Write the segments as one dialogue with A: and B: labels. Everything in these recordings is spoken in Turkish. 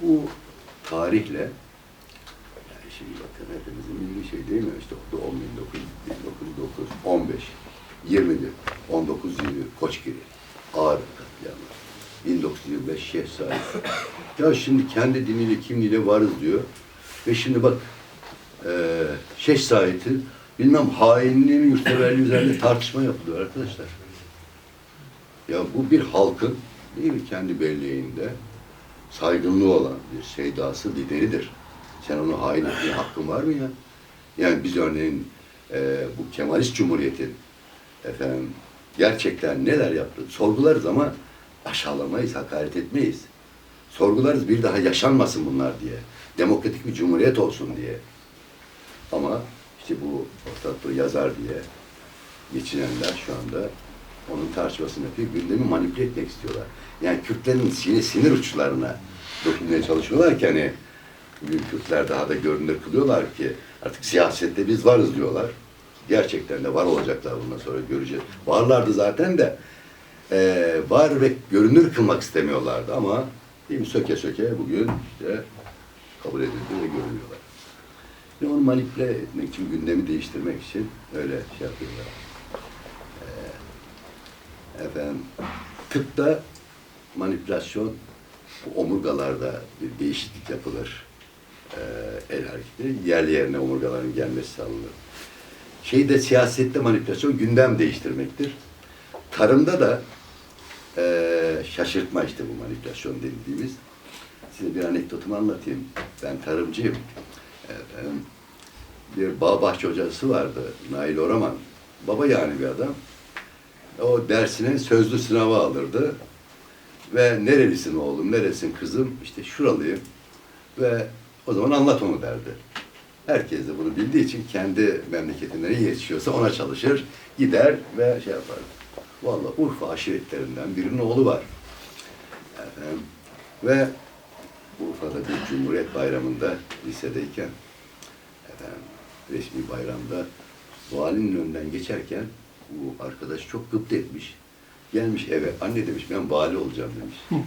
A: Bu tarihle yani şimdi bakın hepimizin bildiği şey değil mi? İşte 10 1900, 1909, 15, 21, 19 20 Koçgiri, Ağrı katliamı, 1925 Şeyh Said. Ya şimdi kendi diniyle kimliğiyle varız diyor. Ve şimdi bak Şeyh Said'in bilmem hainliği mi yurtseverliği üzerinde tartışma yapılıyor arkadaşlar. Ya bu bir halkın değil mi kendi belleğinde saygınlığı olan bir şeydası lideridir. Sen onu hain etmeye hakkın var mı ya? Yani biz örneğin e, bu Kemalist Cumhuriyet'in efendim gerçekten neler yaptı sorgularız ama aşağılamayız, hakaret etmeyiz. Sorgularız bir daha yaşanmasın bunlar diye. Demokratik bir cumhuriyet olsun diye. Ama işte bu ortalıkta yazar diye geçinenler şu anda onun tartışmasını yapıyor. Gündemi manipüle etmek istiyorlar. Yani Kürtlerin sinir, sinir uçlarına dokunmaya çalışıyorlar ki hani bugün Kürtler daha da görünür kılıyorlar ki artık siyasette biz varız diyorlar. Gerçekten de var olacaklar bundan sonra göreceğiz. Varlardı zaten de eee, var ve görünür kılmak istemiyorlardı ama değil mi, söke söke bugün işte kabul edildi ve görünüyorlar. Ve onu manipüle etmek için, gündemi değiştirmek için öyle şey yapıyorlar. Efendim, tıpta manipülasyon, omurgalarda bir değişiklik yapılır. Ee, el hareketi, yerli yerine omurgaların gelmesi sağlanır. Şeyde siyasette manipülasyon gündem değiştirmektir. Tarımda da eee, şaşırtma işte bu manipülasyon dediğimiz. Size bir anekdotumu anlatayım. Ben tarımcıyım. Efendim, bir bağ bahçe hocası vardı, Nail Oraman. Baba yani bir adam. O dersinin sözlü sınavı alırdı. Ve nerelisin oğlum, neresin kızım? İşte şuralıyım. Ve o zaman anlat onu derdi. Herkes de bunu bildiği için kendi memleketinde ne yetişiyorsa ona çalışır, gider ve şey yapar. Vallahi Urfa aşiretlerinden birinin oğlu var. Efendim, ve Urfa'da bir Cumhuriyet Bayramı'nda lisedeyken efendim, resmi bayramda valinin önünden geçerken bu arkadaş çok gıpta etmiş. Gelmiş eve, anne demiş ben vali olacağım demiş.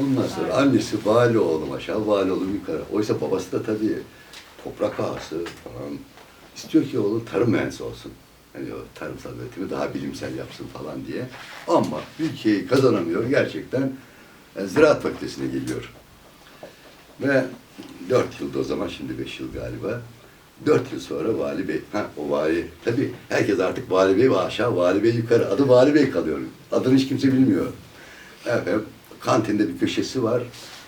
A: Ondan sonra annesi vali oğlum aşağı, vali oğlum yukarı. Oysa babası da tabii toprak ağası falan. İstiyor ki oğlum tarım mühendisi olsun. Hani o tarımsal üretimi daha bilimsel yapsın falan diye. Ama ülkeyi kazanamıyor gerçekten. e, Ziraat Fakültesine geliyor. Ve dört yılda o zaman şimdi beş yıl galiba. Dört yıl sonra Vali Bey, ha o Vali, tabii herkes artık Vali Bey ve aşağı, Vali Bey yukarı. Adı Vali Bey kalıyor. Adını hiç kimse bilmiyor. Efendim, kantinde bir köşesi var.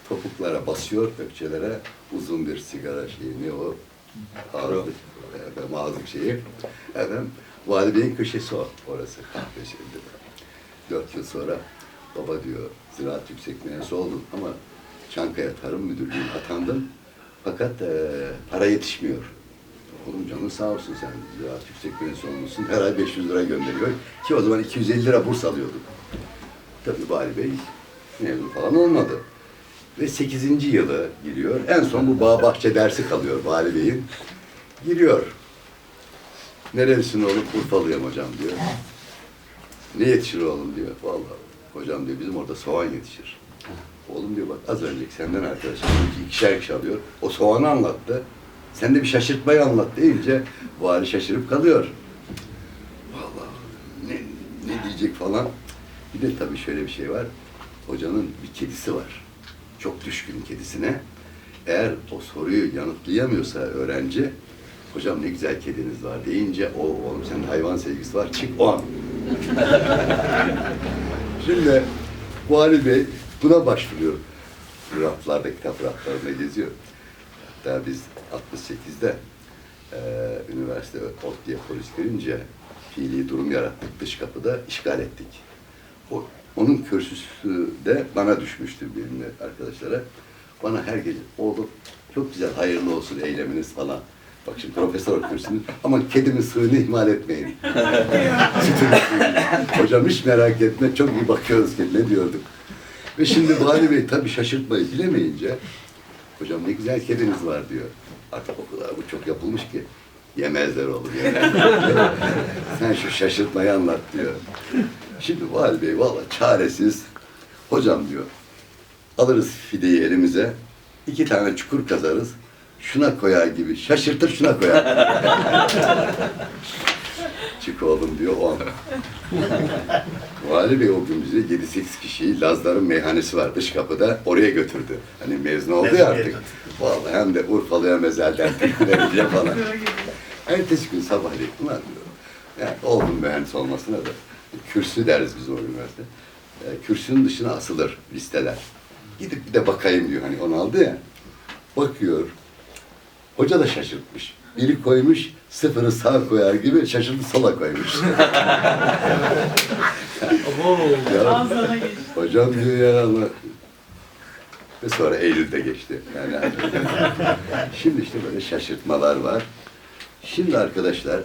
A: Topuklara basıyor, ökçelere uzun bir sigara şeyi, ne o? Ağzı, efendim, ağzı şeyi. Efendim, Vali Bey'in köşesi o, orası kahve şeyinde. Dört yıl sonra baba diyor, ziraat yüksek mühendisi oldun ama Çankaya Tarım Müdürlüğü'ne atandın. Fakat e, para yetişmiyor. Oğlum canın sağ olsun sen ziraat yüksek mühendisi olmuşsun. Her ay 500 lira gönderiyor. Ki o zaman 250 lira burs alıyorduk. Tabii Vali Bey mezun falan olmadı. Ve 8. yılı giriyor. En son bu bağ bahçe dersi kalıyor Vali Bey'in. Giriyor. Nerelisin oğlum? Urfalıyım hocam diyor. Ne yetişir oğlum diyor. Vallahi hocam diyor bizim orada soğan yetişir. Oğlum diyor bak az önceki senden arkadaşım iki ikişer kişi alıyor. O soğanı anlattı. Sen de bir şaşırtmayı anlat deyince vali şaşırıp kalıyor. Vallahi ne, ne diyecek falan. Bir de tabii şöyle bir şey var. Hocanın bir kedisi var. Çok düşkün kedisine. Eğer o soruyu yanıtlayamıyorsa öğrenci, hocam ne güzel kediniz var deyince, o oğlum senin hayvan sevgisi var, çık o an. Şimdi Vali Bey buna başvuruyor. Raflarda, kitap raflarında geziyor. Hatta biz 68'de eee üniversite ot diye polis girince fiili durum yarattık dış kapıda işgal ettik. O, onun kürsüsü de bana düşmüştü benimle arkadaşlara. Bana her gece oğlum çok güzel hayırlı olsun eyleminiz falan. Bak şimdi profesör kürsünüz ama kedimin suyunu ihmal etmeyin. Hocam hiç merak etme çok iyi bakıyoruz kendine diyorduk. Ve şimdi Vali Bey tabii şaşırtmayı bilemeyince hocam ne güzel kediniz var diyor. Artık o kadar bu çok yapılmış ki yemezler oğlum yemezler. Sen şu şaşırtmayı anlat diyor. Şimdi Vali Bey valla çaresiz hocam diyor Alırız fideyi elimize. iki tane çukur kazarız. Şuna koyar gibi. Şaşırtır şuna koyar. Çık oğlum diyor on. Vali Bey o gün bizi 7-8 kişiyi Lazların meyhanesi var dış kapıda oraya götürdü. Hani mezun oldu ya artık. Vallahi hem de Urfalı'ya mezelden verince falan. Ertesi gün sabahleyin ulan diyor. Yani oğlum mühendis olmasına da kürsü deriz biz o üniversite. E, kürsünün dışına asılır listeler. Gidip bir de bakayım diyor. Hani onu aldı ya. Bakıyor. Hoca da şaşırtmış. Biri koymuş, sıfırı sağ koyar gibi şaşırdı sola koymuş. ya, hocam diyor ya ama ve sonra Eylül'de geçti. Yani Şimdi işte böyle şaşırtmalar var. Şimdi arkadaşlar